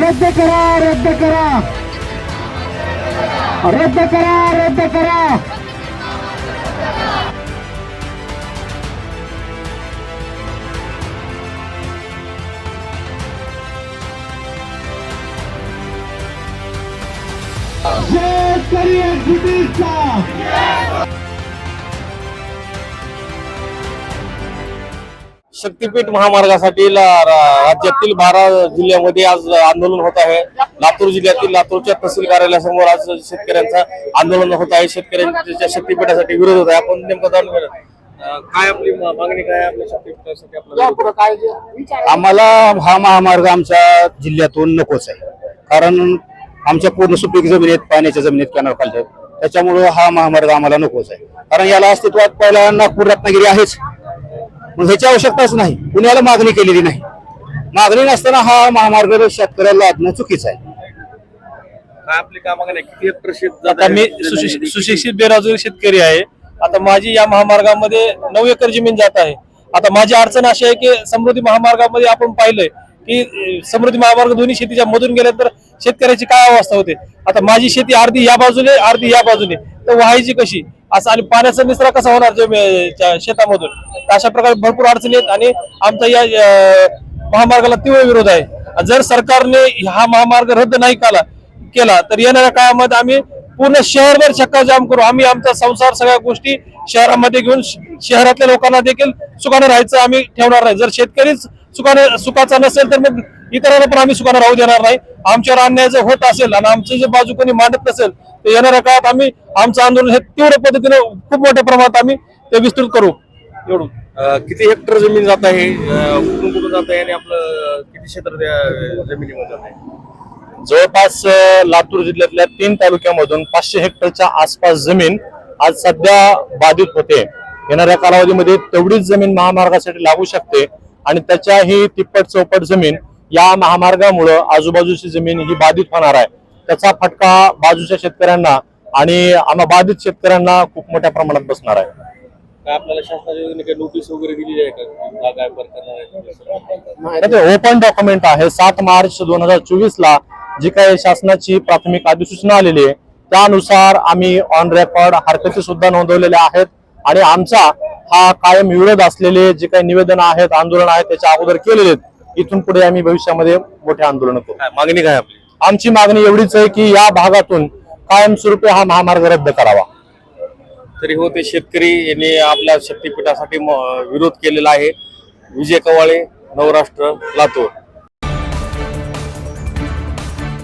रद्द करा रद्द करा रद्द करा रद्द करा शेतकरी एकजुटीचा शक्तीपीठ महामार्गासाठी राज्यातील बारा जिल्ह्यामध्ये आज आंदोलन होत आहे. लातूर जिल्ह्यातील लातूरच्या तहसील कार्यालयासमोर आज शेतकऱ्यांचं आंदोलन होत आहे. शेतकऱ्यांच्या शक्तीपीठासाठी विरोध होत आहे. आपण नेमकं जाणून काय आपली मागणी काय आहे आपल्या शक्तीपीठासाठी आपल्याला विरोध? आम्हाला हा महामार्ग आमच्या जिल्ह्यातून नकोच आहे. कारण आमच्या पूर्ण सुपीक जमिनी आहेत पाण्याच्या जमिनीत कॅनल खालच्या. त्याच्यामुळं हा महामार्ग आम्हाला नकोच आहे. कारण याला अस्तित्वात पहिला नागपूर रत्नागिरी आहेच. मग ह्याची आवश्यकताच नाही. पुण्याला मागणी केलेली नाही. मागणी नसताना हा महामार्ग शेतकऱ्याला लादणं चुकीचं आहे. आपली? किती आता? मी सुशिक्षित सुशिक्षित बेरोजगार शेतकरी आहे. आता माझी या महामार्गामध्ये नऊ एकर जमीन जात आहे. आता माझी अडचण अशी आहे की समृद्धी महामार्गामध्ये आपण पाहिलंय की समृद्धी महामार्ग दोन्ही शेतीच्या मधून गेल्या तर शेतकऱ्याची काय अवस्था होते? आता माझी शेती अर्धी या बाजूने अर्धी या बाजूने. तर व्हायची कशी? असं आणि पाण्याचा निचरा कसा होणार शेतामधून? अशा प्रकारे भरपूर अडचणी आहेत आणि आमचा या महामार्गाला तीव्र विरोध आहे. जर सरकारने हा महामार्ग रद्द नाही केला केला तर येणाऱ्या काळामध्ये आम्ही पूर्ण शहरभर चक्का जाम करू. आम्ही आमचा संसार सगळ्या गोष्टी शहरामध्ये घेऊन श- शहरातल्या लोकांना देखील सुखानं राहायचं आम्ही ठेवणार नाही. जर शेतकरीच सुखानं सुखाचा नसेल तर मग इतरांना पण आम्ही सुखानं राहू देणार नाही. आमच्यावर अन्याय जर होत असेल आणि आमचं जे बाजू कोणी मांडत नसेल तर येणाऱ्या काळात आम्ही आमचं आंदोलन हे तीव्र पद्धतीने खूप मोठ्या प्रमाणात आम्ही ते विस्तृत करू. एवढं. किती हेक्टर जमीन जात आहे? अं, कुठून कुठून जात आहे आणि आपलं किती क्षेत्र त्या जमिनीमध्ये जात आहे? जवळपास लातूर जिल्ह्यातल्या तीन तालुक्यामधून पाचशे हेक्टरच्या आसपास जमीन आज सध्या बाधित होते. येणाऱ्या कालावधीमध्ये तेवढीच जमीन महामार्गासाठी लागू शकते. आणि त्याच्याही तिप्पट चौपट जमीन या महामार्गामुळं आजूबाजूची जमीन ही बाधित होणार आहे. त्याचा फटका बाजूच्या शेतकऱ्यांना आणि आम्हा बाधित शेतकऱ्यांना खूप मोठ्या प्रमाणात बसणार आहे. काय आपल्याला शासनाच्या योजने काही नोटीस वगैरे दिली आहे का? जागा आहे करणार आहे ते ओपन डॉक्युमेंट आहे. सात मार्च दोन हजार चोवीस ला जी काही शासनाची प्राथमिक अधिसूचना आलेली आहे त्यानुसार आम्ही ऑन रेकॉर्ड हरकती सुद्धा नोंदवलेल्या आहेत. आणि आमचा हा कायम विरोध असलेले जे काही निवेदन आहेत आंदोलन आहेत त्याच्या अगोदर केलेले आहेत इथून पुढे आम्ही भविष्यामध्ये मोठे आंदोलन करू. मागणी काय आपली? आमची मागणी एवढीच आहे की या भागातून कायमस्वरूपी हा महामार्ग रद्द करावा. तरी हो ते शेतकरी यांनी आपल्या शक्तीपीठासाठी विरोध केलेला आहे. विजय कवाळे नवराष्ट्र लातूर.